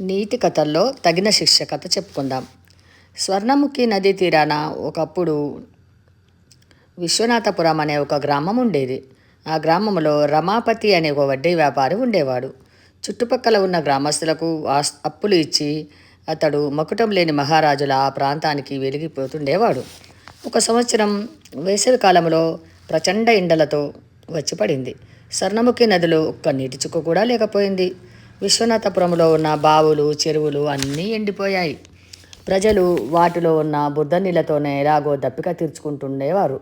నీతి కథల్లో తగిన శిక్ష కథ చెప్పుకుందాం. స్వర్ణముఖి నదీ తీరాన ఒకప్పుడు విశ్వనాథపురం అనే ఒక గ్రామం ఉండేది. ఆ గ్రామంలో రమాపతి అనే ఒక వడ్డీ వ్యాపారి ఉండేవాడు. చుట్టుపక్కల ఉన్న గ్రామస్తులకు అప్పులు ఇచ్చి అతడు మకుటం లేని మహారాజుల ఆ ప్రాంతానికి వెలిగిపోతుండేవాడు. ఒక సంవత్సరం వేసవి కాలంలో ప్రచండ ఎండలతో వచ్చి పడింది. స్వర్ణముఖి నదిలో ఒక్క నీటి చుక్క కూడా లేకపోయింది. విశ్వనాథపురంలో ఉన్న బావులు చెరువులు అన్నీ ఎండిపోయాయి. ప్రజలు వాటిలో ఉన్న బుద్ధ నీళ్ళతోనే ఎలాగో దప్పిక తీర్చుకుంటుండేవారు.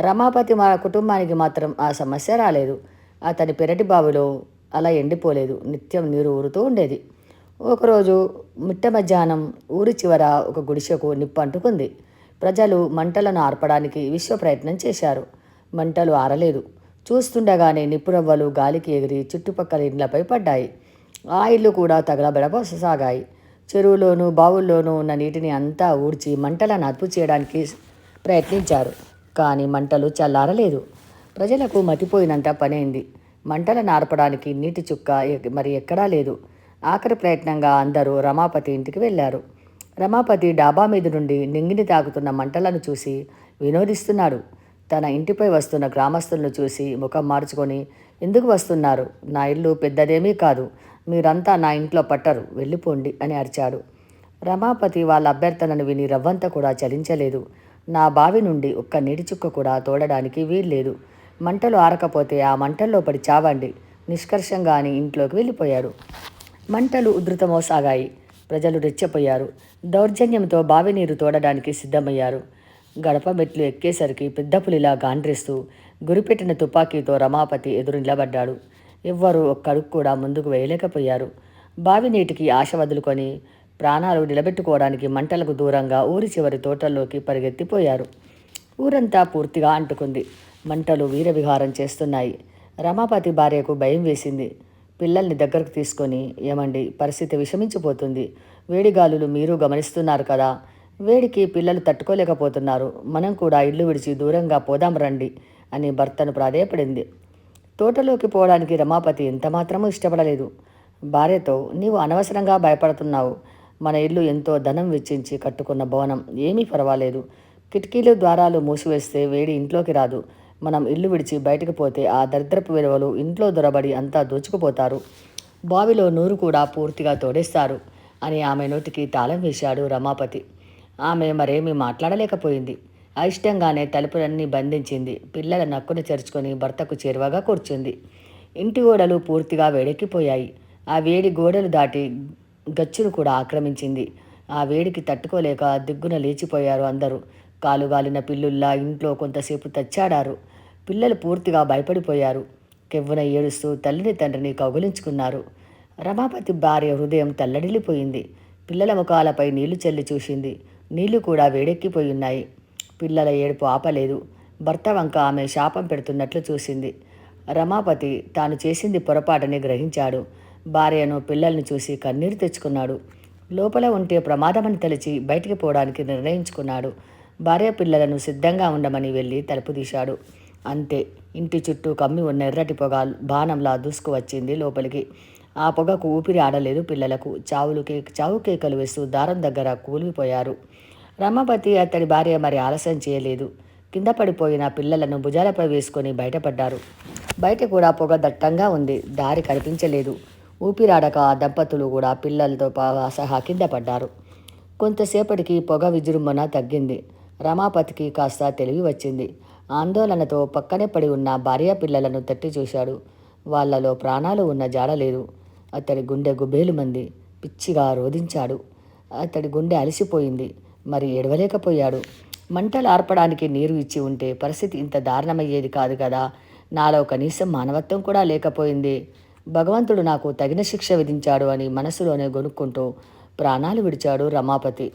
రమాపతి మా కుటుంబానికి మాత్రం ఆ సమస్య రాలేదు. అతని పెరటి బావిలో అలా ఎండిపోలేదు. నిత్యం నీరు ఊరుతూ ఉండేది. ఒకరోజు మిట్ట మధ్యాహ్నం ఊరి చివర ఒక గుడిసెకు నిప్పు అంటుకుంది. ప్రజలు మంటలను ఆర్పడానికి విశ్వ ప్రయత్నం చేశారు. మంటలు ఆరలేదు. చూస్తుండగానే నిప్పురవ్వలు గాలికి ఎగిరి చుట్టుపక్కల ఇండ్లపై పడ్డాయి. ఆ ఇల్లు కూడా తగలబెడసాగాయి చెరువులోనూ బావుల్లోనూ ఉన్న నీటిని అంతా ఊడ్చి మంటలను అదుపు చేయడానికి ప్రయత్నించారు. కానీ మంటలు చల్లారలేదు. ప్రజలకు మతిపోయినంత పనైంది. మంటలను ఆర్పడానికి నీటి చుక్క మరి ఎక్కడా లేదు. ఆఖరి ప్రయత్నంగా అందరూ రమాపతి ఇంటికి వెళ్ళారు. రమాపతి డాబా మీద నుండి నింగిని తాకుతున్న మంటలను చూసి వినోదిస్తున్నాడు. తన ఇంటిపై వస్తున్న గ్రామస్తులను చూసి ముఖం మార్చుకొని ఎందుకు వస్తున్నారు? నా ఇల్లు పెద్దదేమీ కాదు. మీరంతా నా ఇంట్లో పట్టరు వెళ్ళిపోండి అని అరిచాడు. రమాపతి వాళ్ళ అభ్యర్థనను విని రవ్వంత కూడా చలించలేదు. నా బావి నుండి ఒక్క నీడిచుక్క కూడా తోడడానికి వీల్లేదు. మంటలు ఆరకపోతే ఆ మంటల్లో పడి చావండి. నిష్కర్షంగా అని ఇంట్లోకి వెళ్ళిపోయారు. మంటలు ఉధృతమోసాగాయి ప్రజలు రెచ్చపోయారు. దౌర్జన్యంతో బావి నీరు తోడడానికి సిద్ధమయ్యారు. గడప మెట్లు ఎక్కేసరికి పెద్ద పులిలా గాండ్రిస్తూ గురిపెట్టిన తుపాకీతో రమాపతి ఎదురు నిలబడ్డాడు. ఎవ్వరూ ఒక్కడుగు కూడా ముందుకు వేయలేకపోయారు. బావి నీటికి ఆశ వదులుకొని ప్రాణాలు నిలబెట్టుకోవడానికి మంటలకు దూరంగా ఊరి చివరి తోటల్లోకి పరిగెత్తిపోయారు. ఊరంతా పూర్తిగా అంటుకుంది. మంటలు వీరవిహారం చేస్తున్నాయి. రమాపతి భార్యకు భయం వేసింది. పిల్లల్ని దగ్గరకు తీసుకొని ఏమండి పరిస్థితి విషమించిపోతుంది. వేడిగాలులు మీరు గమనిస్తున్నారు కదా. వేడికి పిల్లలు తట్టుకోలేకపోతున్నారు. మనం కూడా ఇల్లు విడిచి దూరంగా పోదాం రండి అని భర్తను ప్రాధేయపడింది. తోటలోకి పోవడానికి రమాపతి ఎంతమాత్రమూ ఇష్టపడలేదు. భార్యతో నీవు అనవసరంగా భయపడుతున్నావు. మన ఇల్లు ఎంతో ధనం వెచ్చించి కట్టుకున్న భవనం ఏమీ పర్వాలేదు. కిటికీలు ద్వారాలు మూసివేస్తే వేడి ఇంట్లోకి రాదు. మనం ఇల్లు విడిచి బయటకు పోతే ఆ దరిద్రపు విలువలు ఇంట్లో దొరబడి అంతా దోచుకుపోతారు. బావిలో నూరు కూడా పూర్తిగా తోడేస్తారు అని ఆమె నోటికి తాళం వేశాడు రమాపతి. ఆమె మరేమీ మాట్లాడలేకపోయింది. అయిష్టంగానే తలుపులన్నీ బంధించింది. పిల్లల నక్కును చేర్చుకొని భర్తకు చేరువగా కూర్చుంది. ఇంటి గోడలు పూర్తిగా వేడెక్కిపోయాయి. ఆ వేడి గోడలు దాటి గచ్చును కూడా ఆక్రమించింది. ఆ వేడికి తట్టుకోలేక దిగ్గున లేచిపోయారు అందరూ. కాలుగాలిన పిల్లుల్లా ఇంట్లో కొంతసేపు తచ్చాడారు. పిల్లలు పూర్తిగా భయపడిపోయారు. కెవ్వున ఏడుస్తూ తల్లిని తండ్రిని కౌగులించుకున్నారు. రమాపతి భార్య హృదయం తల్లడిల్లిపోయింది. పిల్లల ముఖాలపై నీళ్ళు చల్లి చూసింది. నీళ్ళు కూడా వేడెక్కిపోయి ఉన్నాయి. పిల్లల ఏడుపు ఆపలేదు. భర్త వంక ఆమె శాపం పెడుతున్నట్లు చూసింది. రమాపతి తాను చేసింది పొరపాటని గ్రహించాడు. భార్యను పిల్లల్ని చూసి కన్నీరు తెచ్చుకున్నాడు. లోపల ఉంటే ప్రమాదమని తలిచి బయటికి పోవడానికి నిర్ణయించుకున్నాడు. భార్య పిల్లలను సిద్ధంగా ఉండమని వెళ్ళి తలుపు తీశాడు. అంతే ఇంటి చుట్టూ కమ్మి ఉన్న ఎర్రటి పొగ బాణంలా దూసుకు వచ్చింది లోపలికి. ఆ పొగకు ఊపిరి ఆడలేదు పిల్లలకు. చావులు కేక్ చావు కేకలు వేస్తూ దారం దగ్గర కూలిపోయారు. రమాపతి అతడి భార్య మరి ఆలస్యం చేయలేదు. కింద పడిపోయిన పిల్లలను భుజాలపై వేసుకొని బయటపడ్డారు. బయట కూడా పొగ దట్టంగా ఉంది. దారి కనిపించలేదు. ఊపిరాడక ఆ దంపతులు కూడా పిల్లలతో పా- సహా కింద పడ్డారు. కొంతసేపటికి పొగ విజృంభణ తగ్గింది. రమాపతికి కాస్త తెలివి వచ్చింది. ఆందోళనతో పక్కనే పడి ఉన్న భార్య పిల్లలను తట్టి చూశాడు. వాళ్ళలో ప్రాణాలు ఉన్న జాడలేదు అతడి గుండె గుబేలు మంది. పిచ్చిగా రోధించాడు. అతడి గుండె అలసిపోయింది. మరి ఎడవలేకపోయాడు మంటలు ఆర్పడానికి నీరు ఇచ్చి ఉంటే పరిస్థితి ఇంత దారుణమయ్యేది కాదు కదా. నాలో కనీసం మానవత్వం కూడా లేకపోయింది. భగవంతుడు నాకు తగిన శిక్ష విధించాడు అని మనసులోనే గొనుక్కుంటూ ప్రాణాలు విడిచాడు రమాపతి.